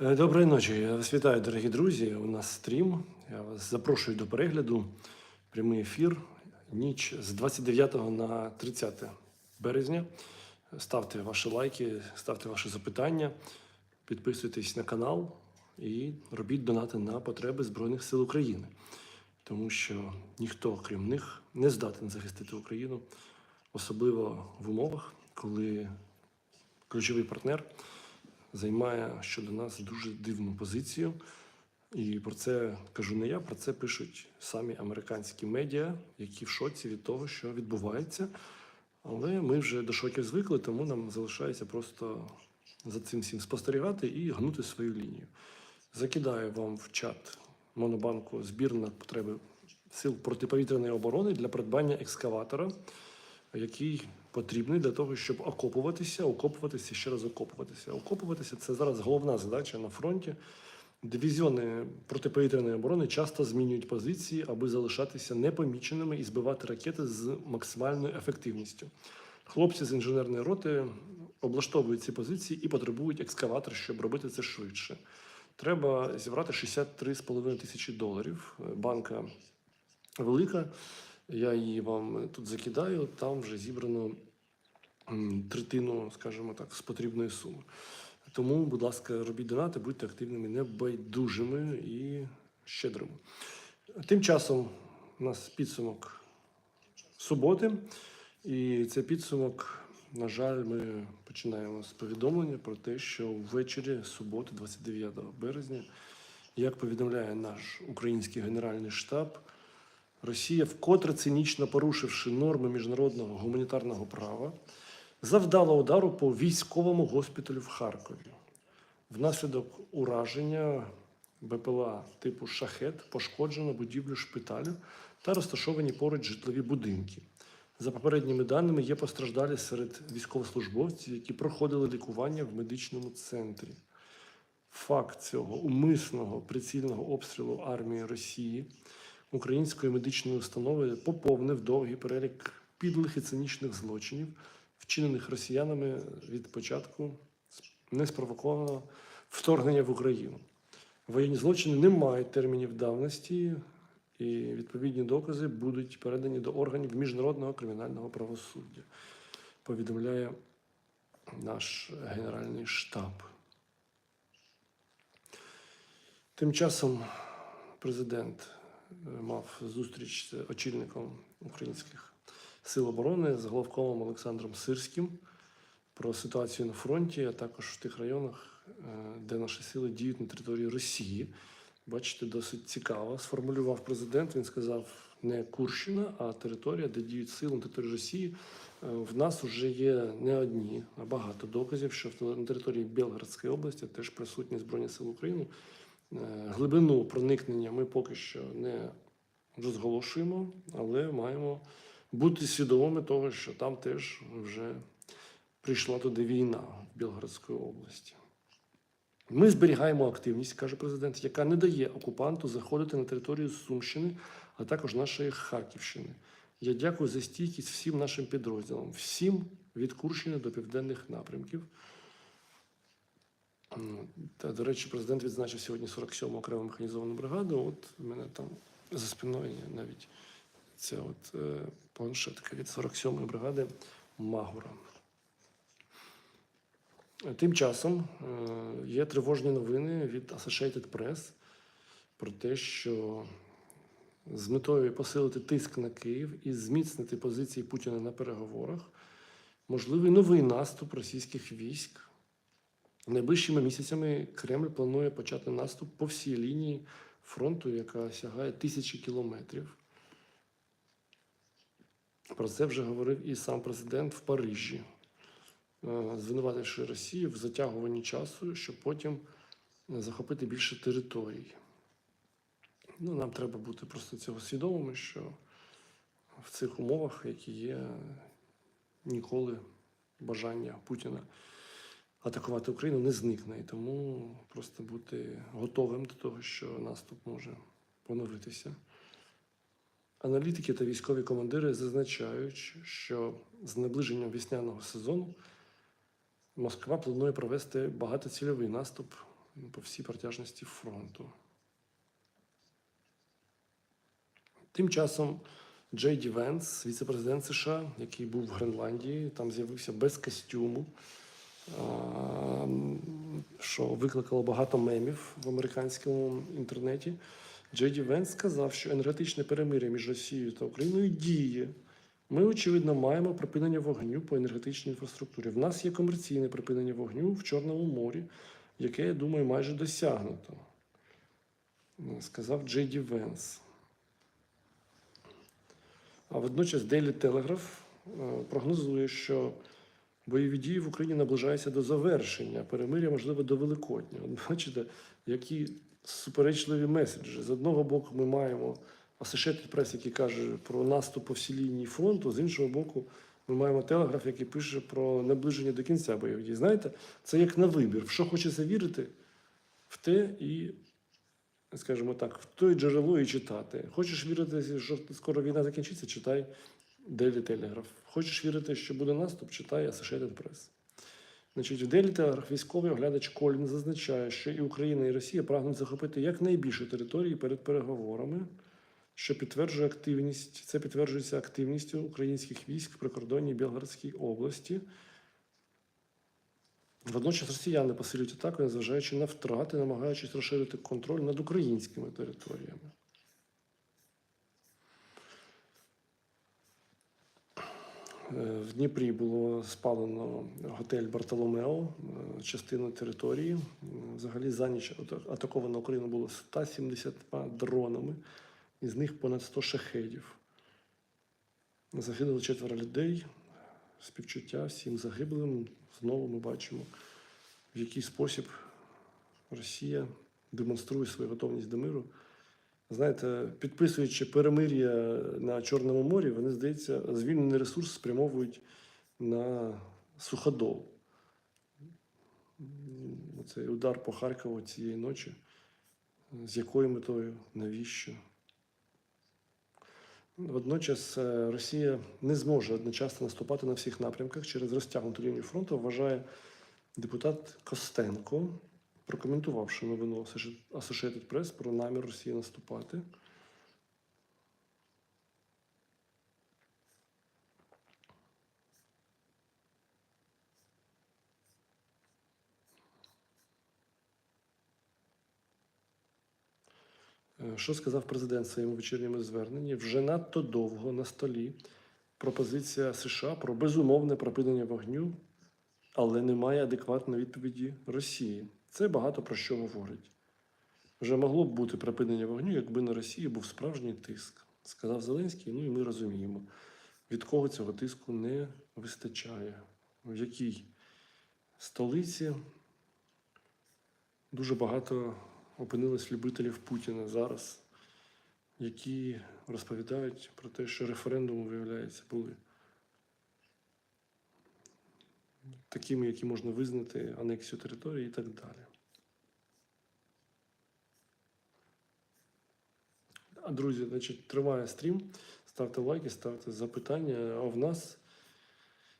Е, Доброї ночі. Я вас вітаю, дорогі друзі. У нас стрім. Я вас запрошую до перегляду. Прямий ефір. Ніч з 29 на 30 березня. Ставте ваші лайки, ставте ваші запитання, підписуйтесь на канал і робіть донати на потреби Збройних сил України. Тому що ніхто, крім них, не здатен захистити Україну, особливо в умовах, коли ключовий партнер займає щодо нас дуже дивну позицію. І про це кажу не я, про це пишуть самі американські медіа, які в шоці від того, що відбувається. Але ми вже до шоків звикли, тому нам залишається просто за цим всім спостерігати і гнути свою лінію. Закидаю вам в чат Монобанку збір на потреби сил протиповітряної оборони для придбання екскаватора, який потрібний для того, щоб окопуватися, окопуватися ще раз окопуватися. Окопуватися це зараз головна задача на фронті. Дивізіони протиповітряної оборони часто змінюють позиції, аби залишатися непоміченими і збивати ракети з максимальною ефективністю. Хлопці з інженерної роти облаштовують ці позиції і потребують екскаватор, щоб робити це швидше. Треба зібрати 63,5 тисячі доларів. Банка велика. Я її вам тут закидаю. Там вже зібрано третину, скажімо так, з потрібної суми. Тому, будь ласка, робіть донати, будьте активними, небайдужими і щедрими. Тим часом у нас підсумок суботи, і цей підсумок, на жаль, ми починаємо з повідомлення про те, що ввечері суботи, 29 березня, як повідомляє наш український генеральний штаб, Росія, вкотре цинічно порушивши норми міжнародного гуманітарного права, завдала удару по військовому госпіталю в Харкові. Внаслідок ураження БПЛА типу шахет пошкоджено будівлю шпиталю та розташовані поруч житлові будинки. За попередніми даними, є постраждалі серед військовослужбовців, які проходили лікування в медичному центрі. Факт цього умисного прицільного обстрілу армії Росії української медичної установи поповнив довгий перелік підлих і цинічних злочинів, вчинених росіянами від початку неспровокованого вторгнення в Україну. Воєнні злочини не мають термінів давності, і відповідні докази будуть передані до органів міжнародного кримінального правосуддя, повідомляє наш Генеральний штаб. Тим часом президент мав зустріч з очільником українських сил оборони з головкомом Олександром Сирським про ситуацію на фронті, а також в тих районах, е, де наші сили діють на території Росії. Бачите, досить цікаво. Сформулював президент. Він сказав не Курщина, а територія, де діють сили на території Росії. Е, В нас вже є не одні, а багато доказів, що на території Білгородської області теж присутні Збройні Сили України. Е, Глибину проникнення ми поки що не розголошуємо, але маємо бути свідомими того, що там теж вже прийшла туди війна в Білгородській області. Ми зберігаємо активність, каже президент, яка не дає окупанту заходити на територію Сумщини, а також нашої Харківщини. Я дякую за стійкість всім нашим підрозділам, всім від Курщини до південних напрямків. Та, до речі, президент відзначив сьогодні 47-му окрему механізовану бригаду. От у мене там за спиною навіть ця от е, планшетка від 47-ї бригади Магура. Тим часом е, є тривожні новини від Associated Press про те, що з метою посилити тиск на Київ і зміцнити позиції Путіна на переговорах можливий новий наступ російських військ. Найближчими місяцями Кремль планує почати наступ по всій лінії фронту, яка сягає тисячі кілометрів. Про це вже говорив і сам президент в Парижі, е, звинувативши Росію в затягуванні часу, щоб потім захопити більше територій. Ну, нам треба бути просто цього свідомими, що в цих умовах, які є, ніколи бажання Путіна атакувати Україну не зникне. І тому просто бути готовим до того, що наступ може поновитися. Аналітики та військові командири зазначають, що з наближенням весняного сезону Москва планує провести багатоцільовий наступ по всій протяжності фронту. Тим часом Джей Ді Венс, віце-президент США, який був в Гренландії, там з'явився без костюму, що викликало багато мемів в американському інтернеті. Джей Ді Венс сказав, що енергетичне перемир'я між Росією та Україною діє. Ми, очевидно, маємо припинення вогню по енергетичній інфраструктурі. В нас є комерційне припинення вогню в Чорному морі, яке, я думаю, майже досягнуто. Сказав Джей Ді Венс. А водночас Daily Telegraph е, прогнозує, що бойові дії в Україні наближаються до завершення, перемир'я, можливо, до Великодня. От бачите, які суперечливі меседжі. З одного боку, ми маємо Associated Press, який каже про наступ по всій лінії фронту, з іншого боку, ми маємо телеграф, який пише про наближення до кінця бойових дій. Знаєте, це як на вибір. В що хочеться вірити, в те і скажімо так, в той джерело і читати. Хочеш вірити, що скоро війна закінчиться, читай Daily Telegraph. Хочеш вірити, що буде наступ, читай Associated Press. Значить, в Daily Telegraph військовий оглядач Колін зазначає, що і Україна, і Росія прагнуть захопити якнайбільше території перед переговорами, що підтверджує активність. Це підтверджується активністю українських військ в прикордонній Білгородській області. Водночас росіяни посилюють атаку, незважаючи на втрати, намагаючись розширити контроль над українськими територіями. В Дніпрі було спалено готель Бартоломео, е, частину території. Взагалі за ніч ата- атаковано Україну було 172 дронами, із них понад 100 шахедів. Загинуло четверо людей. Співчуття всім загиблим. Знову ми бачимо, в який спосіб Росія демонструє свою готовність до миру. Знаєте, підписуючи перемир'я на Чорному морі, вони, здається, звільнений ресурс спрямовують на суходол. Цей удар по Харкову цієї ночі. З якою метою? Навіщо? Водночас е, Росія не зможе одночасно наступати на всіх напрямках через розтягнуту лінію фронту, вважає депутат Костенко, прокоментувавши новину Associated Press про намір Росії наступати. Е, Що сказав президент в своєму вечірньому зверненні? Вже надто довго на столі пропозиція США про безумовне припинення вогню, але немає адекватної відповіді Росії. Це багато про що говорить. Вже могло б бути припинення вогню, якби на Росії був справжній тиск, сказав Зеленський. Ну і ми розуміємо, від кого цього тиску не вистачає, в якій столиці дуже багато опинилось любителів Путіна зараз, які розповідають про те, що референдуми, виявляється, були такими, які можна визнати анексію території і так далі. А друзі, значить, триває стрім. Ставте лайки, ставте запитання. А в нас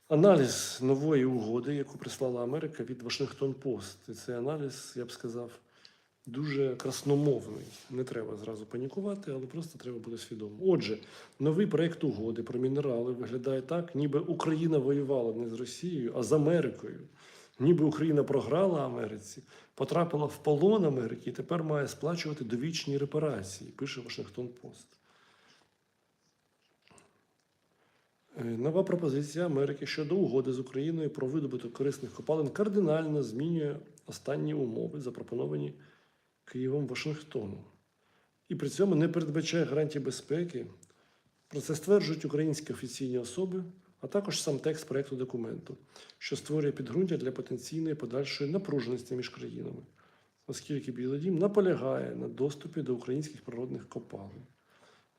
аналіз нової угоди, яку прислала Америка від Вашингтон Пост. І цей аналіз, я б сказав, дуже красномовний. Не треба зразу панікувати, але просто треба бути свідомим. Отже, новий проєкт угоди про мінерали виглядає так, ніби Україна воювала не з Росією, а з Америкою. Ніби Україна програла Америці, потрапила в полон Америки і тепер має сплачувати довічні репарації, пише Вашингтон Пост. Е, Нова пропозиція Америки щодо угоди з Україною про видобуток корисних копалин кардинально змінює останні умови, запропоновані Києвом Вашингтону. І при цьому не передбачає гарантій безпеки. Про це стверджують українські офіційні особи, а також сам текст проєкту документу, що створює підґрунтя для потенційної подальшої напруженості між країнами, оскільки Білий Дім наполягає на доступі до українських природних копалин.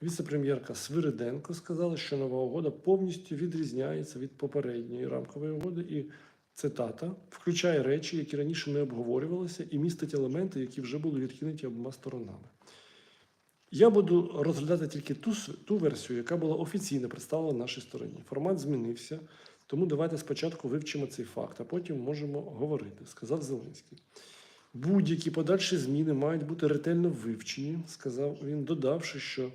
Віце-прем'єрка Свириденко сказала, що нова угода повністю відрізняється від попередньої рамкової угоди і цитата включає речі, які раніше не обговорювалися, і містить елементи, які вже були відкинуті обома сторонами. Я буду розглядати тільки ту, ту версію, яка була офіційно представлена нашій стороні. Формат змінився, тому давайте спочатку вивчимо цей факт, а потім можемо говорити, сказав Зеленський. Будь-які подальші зміни мають бути ретельно вивчені, сказав він, додавши, що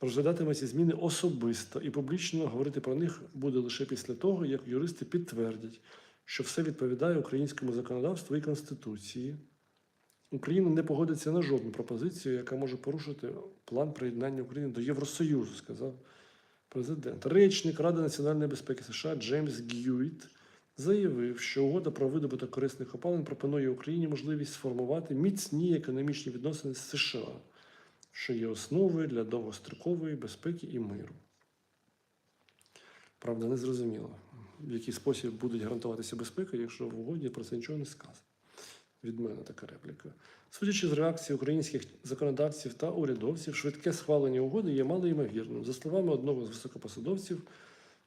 розглядатиме зміни особисто і публічно говорити про них буде лише після того, як юристи підтвердять, що все відповідає українському законодавству і Конституції. Україна не погодиться на жодну пропозицію, яка може порушити план приєднання України до Євросоюзу, сказав президент. Речник Ради національної безпеки США Джеймс Г'юіт заявив, що угода про видобуток корисних опалин пропонує Україні можливість сформувати міцні економічні відносини з США, що є основою для довгострокової безпеки і миру. Правда, не зрозуміло, в який спосіб будуть гарантуватися безпека, якщо в угоді про це нічого не сказано. Від мене така репліка. Судячи з реакції українських законодавців та урядовців, швидке схвалення угоди є малоймовірним. За словами одного з високопосадовців,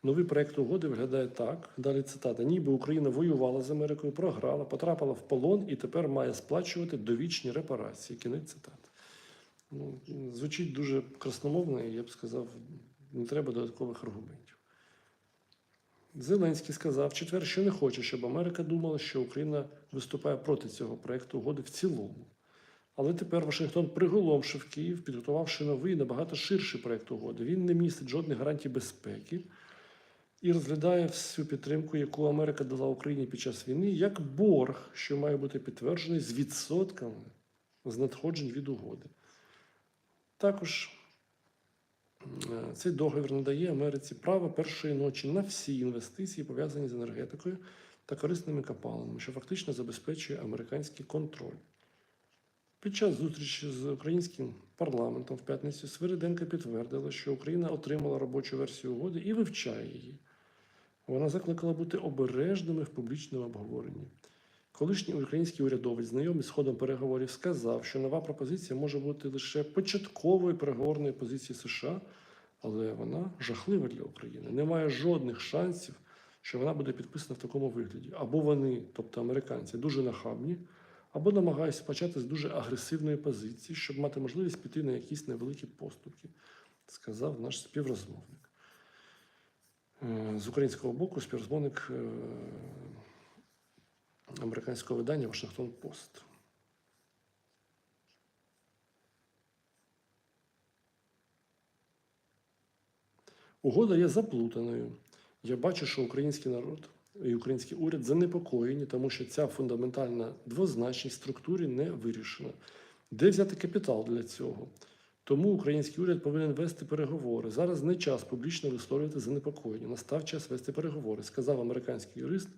новий проект угоди виглядає так. Далі цитата: ніби Україна воювала з Америкою, програла, потрапила в полон і тепер має сплачувати довічні репарації. Кінець цитати. Ну, звучить дуже красномовно, і я б сказав, не треба додаткових аргументів. Зеленський сказав в четвер, що не хоче, щоб Америка думала, що Україна виступає проти цього проекту угоди в цілому. Але тепер Вашингтон приголомшив Київ, підготувавши новий набагато ширший проект угоди. Він не містить жодних гарантій безпеки і розглядає всю підтримку, яку Америка дала Україні під час війни, як борг, що має бути підтверджений з відсотками з надходжень від угоди. Також цей договір надає Америці право першої ночі на всі інвестиції, пов'язані з енергетикою та корисними копалинами, що фактично забезпечує американський контроль. Під час зустрічі з українським парламентом в п'ятницю Свириденко підтвердила, що Україна отримала робочу версію угоди і вивчає її. Вона закликала бути обережними в публічному обговоренні. Колишній український урядовець, знайомий з ходом переговорів, сказав, що нова пропозиція може бути лише початковою переговорною позицією США, але вона жахлива для України. Немає жодних шансів, що вона буде підписана в такому вигляді. Або вони, тобто американці, дуже нахабні, або намагаються почати з дуже агресивної позиції, щоб мати можливість піти на якісь невеликі поступки, сказав наш співрозмовник. Е, З українського боку співрозмовник е, американського видання Вашингтон Пост. Угода є заплутаною. Я бачу, що український народ і український уряд занепокоєні, тому що ця фундаментальна двозначність структурі не вирішена. Де взяти капітал для цього? Тому український уряд повинен вести переговори. Зараз не час публічно висловлювати занепокоєння. Настав час вести переговори, сказав американський юрист,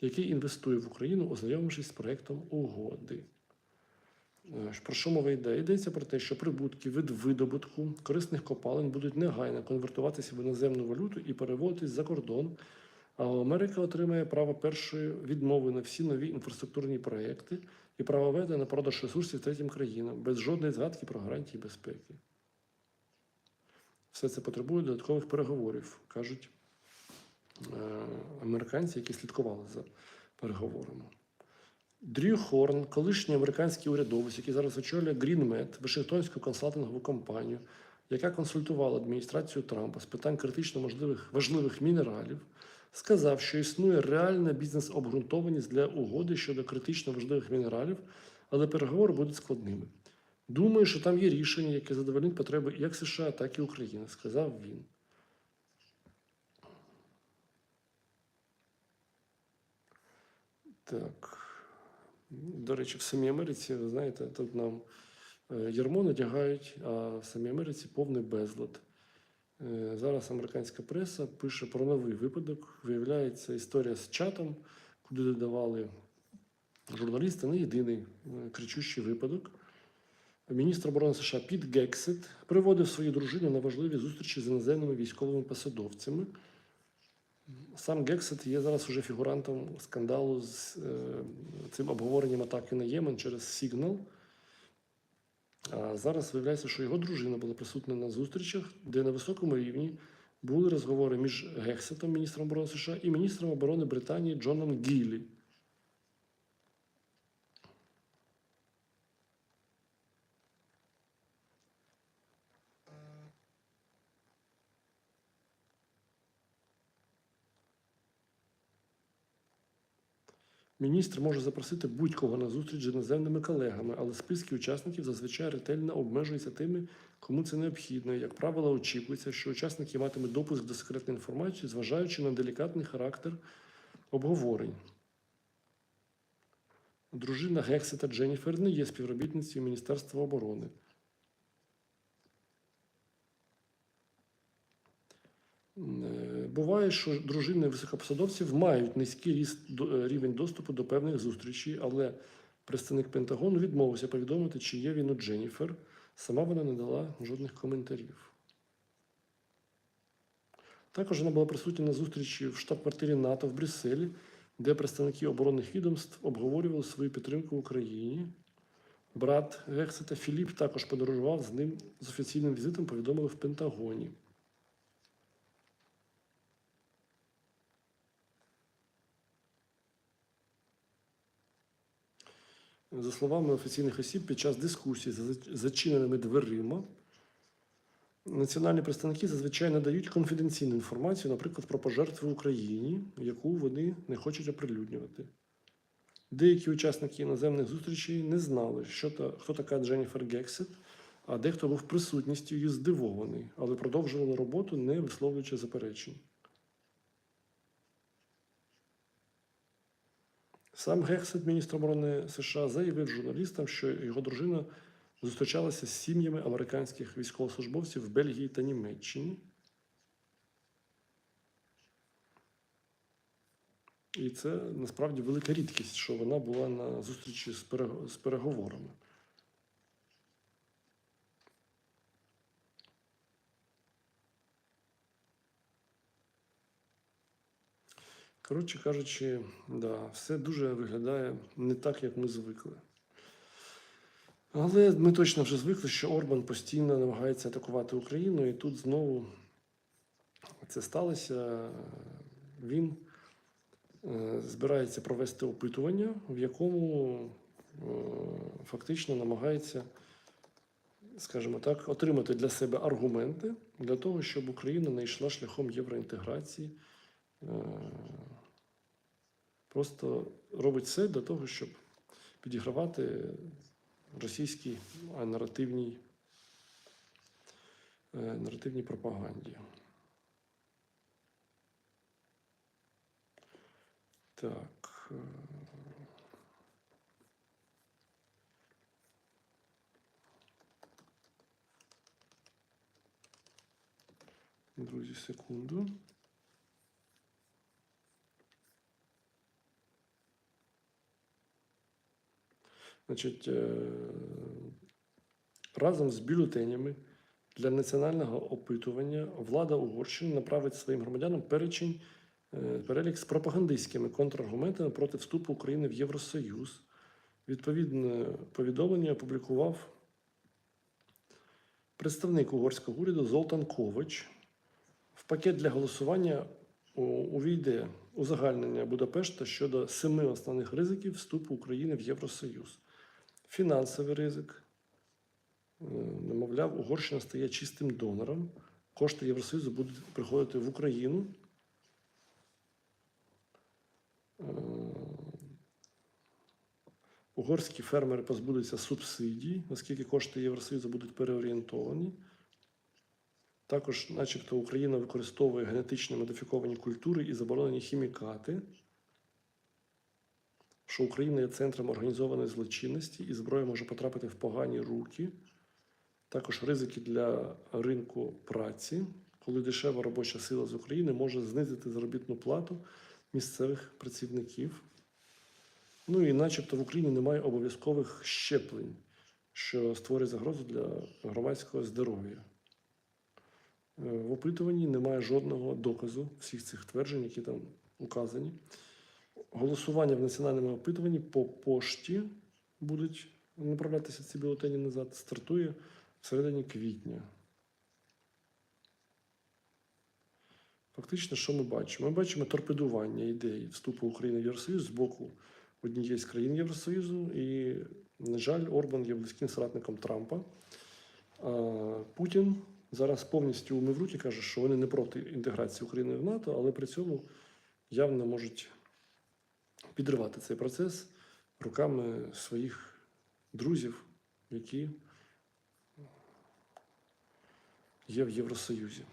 який інвестує в Україну, ознайомившись з проектом угоди. Е, Про що мова йде? Йдеться про те, що прибутки від видобутку корисних копалин будуть негайно конвертуватися в іноземну валюту і переводитись за кордон. А Америка отримає право першої відмови на всі нові інфраструктурні проекти і право вето на продаж ресурсів третім країнам без жодної згадки про гарантії безпеки. Все це потребує додаткових переговорів, кажуть американці, які слідкували за переговорами. Дрю Хорн, колишній американський урядовець, який зараз очолює GreenMed, Вашингтонську консалтингову компанію, яка консультувала адміністрацію Трампа з питань критично можливих важливих мінералів, сказав, що існує реальна бізнес-обґрунтованість для угоди щодо критично важливих мінералів, але переговори будуть складними. Думаю, що там є рішення, яке задовольнить потреби як США, так і України, сказав він. Так. До речі, в самій Америці, ви знаєте, тут нам е, ярмо надягають, а в самій Америці повний безлад. Е, Зараз американська преса пише про новий випадок. Виявляється, історія з чатом, куди додавали журналісти, не єдиний е, кричущий випадок. Міністр оборони США Піт Гексет приводив свою дружину на важливі зустрічі з іноземними військовими посадовцями. Сам Гексет є зараз уже фігурантом скандалу з е, цим обговоренням атаки на Ємен через Сігнал. А зараз виявляється, що його дружина була присутня на зустрічах, де на високому рівні були розговори між Гексетом, міністром оборони США, і міністром оборони Британії Джоном Гіллі. Міністр може запросити будь-кого на зустріч з іноземними колегами, але списки учасників зазвичай ретельно обмежуються тими, кому це необхідно. Як правило, очікується, що учасники матимуть допуск до секретної інформації, зважаючи на делікатний характер обговорень. Дружина Гексета Дженніфер не є співробітницею Міністерства оборони. Буває, що дружини високопосадовців мають низький ріст- е, рівень доступу до певних зустрічей, але представник Пентагону відмовився повідомити, чи є він у Дженніфер. Сама вона не дала жодних коментарів. Також вона була присутня на зустрічі в штаб-квартирі НАТО в Брюсселі, де представники оборонних відомств обговорювали свою підтримку Україні. Брат Гексета Філіп також подорожував з ним з офіційним візитом, повідомили в Пентагоні. За словами офіційних осіб, під час дискусії за зачиненими дверима національні представники зазвичай надають конфіденційну інформацію, наприклад, про пожертви в Україні, яку вони не хочуть оприлюднювати. Деякі учасники іноземних зустрічей не знали, що та, хто така Дженніфер Гексет, а дехто був присутністю її здивований, але продовжували роботу, не висловлюючи заперечень. Сам Гексет, міністр оборони США, заявив журналістам, що його дружина зустрічалася з сім'ями американських військовослужбовців в Бельгії та Німеччині. І це насправді велика рідкість, що вона була на зустрічі з переговорами. Коротше кажучи, да, все дуже виглядає не так, як ми звикли. Але ми точно вже звикли, що Орбан постійно намагається атакувати Україну, і тут знову це сталося. Він е, збирається провести опитування, в якому е, фактично намагається, скажімо так, отримати для себе аргументи для того, щоб Україна не йшла шляхом євроінтеграції. Просто робить все для того, щоб підігравати російській наративній, е, наративній пропаганді. Так. е, Друзі, секунду. Значить, е, разом з бюлетенями для національного опитування влада Угорщини направить своїм громадянам перечень, е, перелік з пропагандистськими контраргументами проти вступу України в Євросоюз. Відповідне повідомлення опублікував представник угорського уряду Золтан Ковач. В пакет для голосування увійде узагальнення Будапешта щодо семи основних ризиків вступу України в Євросоюз. Фінансовий ризик. Е, Немовляв, Угорщина стає чистим донором. Кошти Євросоюзу будуть приходити в Україну. Е, Угорські фермери позбудуться субсидій, оскільки кошти Євросоюзу будуть переорієнтовані. Також, начебто, Україна використовує генетично модифіковані культури і заборонені хімікати, що Україна є центром організованої злочинності і зброя може потрапити в погані руки. Також ризики для ринку праці, коли дешева робоча сила з України може знизити заробітну плату місцевих працівників. Ну і начебто в Україні немає обов'язкових щеплень, що створює загрозу для громадського здоров'я. Е, В опитуванні немає жодного доказу всіх цих тверджень, які там указані. Голосування в національному опитуванні по пошті будуть направлятися ці бюлетені назад, стартує всередині квітня. Фактично, що ми бачимо? Ми бачимо торпедування ідеї вступу України в Євросоюз з боку однієї з країн Євросоюзу, і, на жаль, Орбан є близьким соратником Трампа. Путін зараз повністю умив руки, каже, що вони не проти інтеграції України в НАТО, але при цьому явно можуть підривати цей процес руками своїх друзів, які є в Євросоюзі.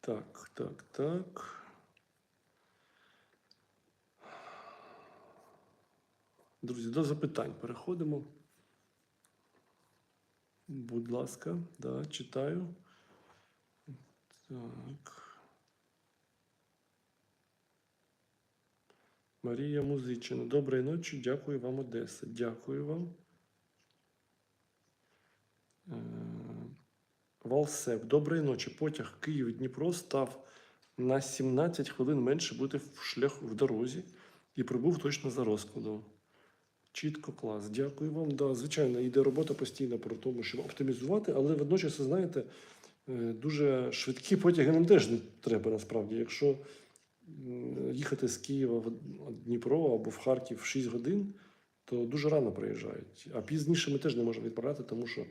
Так, так, так. Друзі, до запитань переходимо. Будь ласка, да, читаю. Так. Марія Музичина. Доброї ночі. Дякую вам, Одеса. Дякую вам. Е, Валсеп. Доброї ночі. Потяг Київ-Дніпро став на 17 хвилин менше бути в шлях в дорозі і прибув точно за розкладом. Чітко клас. Дякую вам. Да, звичайно, йде робота постійно про тому, щоб оптимізувати, але водночас, ви знаєте, е, дуже швидкі потяги нам теж не треба насправді. Якщо їхати з Києва в Дніпро або в Харків в 6 годин, то дуже рано приїжджають. А пізніше ми теж не можемо відправляти, тому що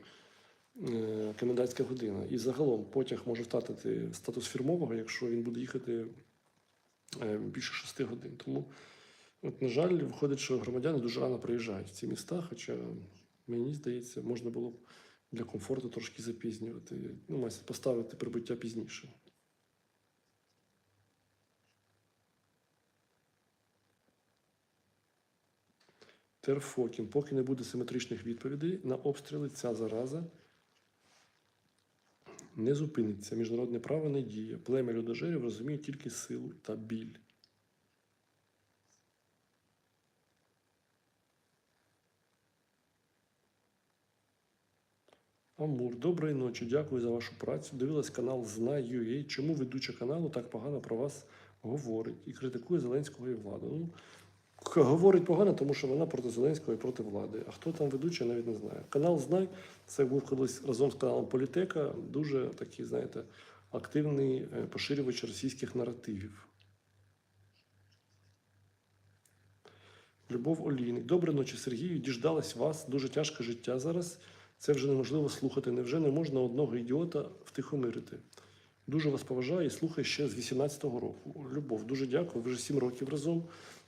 е, комендантська година. І загалом потяг може втратити статус фірмового, якщо він буде їхати е, більше 6 годин. Тому От, на жаль, виходить, що громадяни дуже рано приїжджають в ці міста, хоча мені здається, можна було б для комфорту трошки запізнювати, ну, мається поставити прибуття пізніше. Терфокін. Поки не буде симетричних відповідей на обстріли, ця зараза не зупиниться. Міжнародне право не діє. Плем'я людожерів розуміє тільки силу та біль. Амур, доброї ночі. Дякую за вашу працю. Дивилась канал Знай.ua. Чому ведуча каналу так погано про вас говорить і критикує Зеленського і владу? Ну, говорить погано, тому що вона проти Зеленського і проти влади. А хто там ведучий, навіть не знаю. Канал Знай це був колись разом з каналом Політека. Дуже такий, знаєте, активний е, поширювач російських наративів. Любов Олійник. Доброї ночі, Сергію. Діждалась вас. Дуже тяжке життя зараз. Це вже неможливо слухати. Невже не можна одного ідіота втихомирити? Дуже вас поважаю і слухаю ще з 18-го року. Любов, дуже дякую. Ви вже 7 років разом.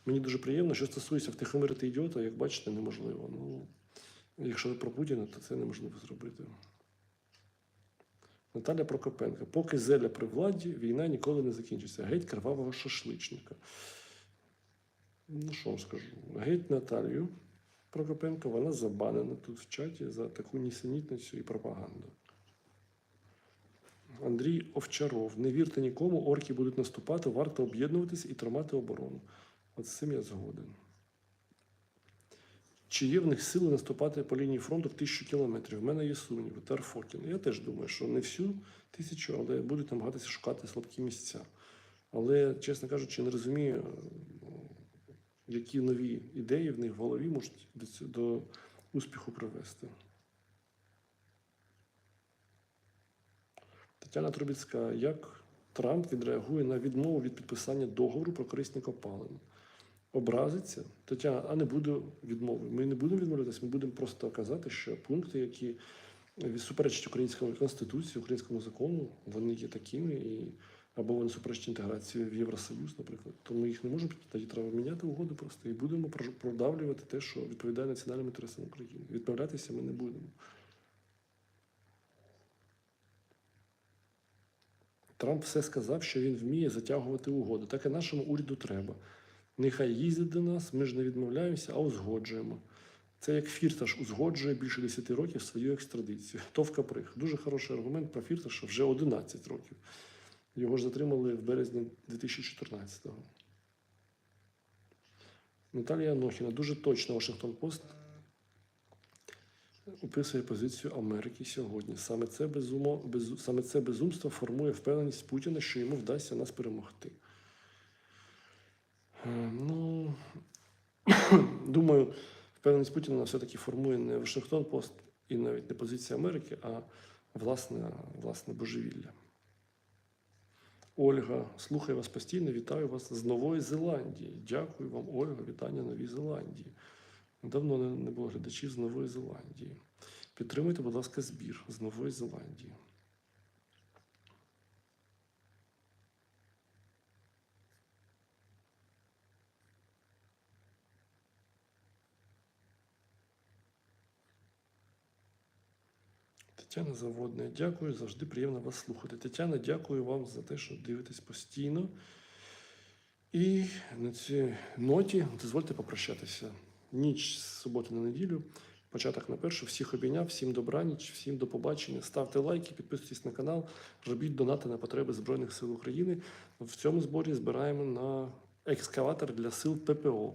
Мені дуже приємно. Що стосується втихомирити ідіота, як бачите, неможливо. Ну, якщо про Путіна, то це неможливо зробити. Наталя Прокопенко. Поки зеля при владі, війна ніколи не закінчиться. Геть кривавого шашличника. Ну, що вам скажу? Геть Наталію Прокопенко, вона забанена тут в чаті за таку нісенітницю і пропаганду. Андрій Овчаров. Не вірте нікому, орки будуть наступати, варто об'єднуватися і тримати оборону. От з цим я згоден. Чи є в них сили наступати по лінії фронту в тисячу кілометрів? В мене є сумніви. Тарфокін. Я теж думаю, що не всю тисячу, але будуть намагатися шукати слабкі місця. Але, чесно кажучи, не розумію, які нові ідеї в них в голові можуть до успіху привести. Тетяна Трубіцька, як Трамп відреагує на відмову від підписання договору про корисні копалини? Образиться? Тетяна, а не буде відмови. Ми не будемо відмовлятися, ми будемо просто казати, що пункти, які суперечать українському конституції, українському закону, вони є такими, і або вони суперечать інтеграції в Євросоюз, наприклад. Тому їх не можемо тоді треба міняти угоду просто і будемо продавлювати те, що відповідає національним інтересам України. Відмовлятися ми не будемо. Трамп все сказав, що він вміє затягувати угоди. Так і нашому уряду треба. Нехай їздять до нас, ми ж не відмовляємося, а узгоджуємо. Це як Фірташ узгоджує більше 10 років свою екстрадицію. Тов Каприх. Дуже хороший аргумент про Фірташа вже 11 років. Його ж затримали в березні 2014-го. Наталія Анохіна. Дуже точно Вашингтон Пост описує позицію Америки сьогодні. Саме це безумство формує впевненість Путіна, що йому вдасться нас перемогти. Е, Ну, думаю, впевненість Путіна все-таки формує не Вашингтон Пост і навіть не позиція Америки, а власне, власне божевілля. Ольга, слухаю вас постійно, вітаю вас з Нової Зеландії. Дякую вам, Ольга, вітання Новій Зеландії. Давно не, не було глядачів з Нової Зеландії. Підтримуйте, будь ласка, збір з Нової Зеландії. Тетяна Заводна, дякую, завжди приємно вас слухати. Тетяна, дякую вам за те, що дивитесь постійно. І на цій ноті дозвольте попрощатися. Ніч з суботи на неділю, початок на першу. Всіх обійняв, всім добраніч, всім до побачення. Ставте лайки, підписуйтесь на канал, робіть донати на потреби Збройних сил України. В цьому зборі збираємо на екскаватор для сил ППО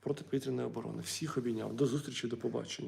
протиповітряної оборони. Всіх обійняв. До зустрічі, до побачення.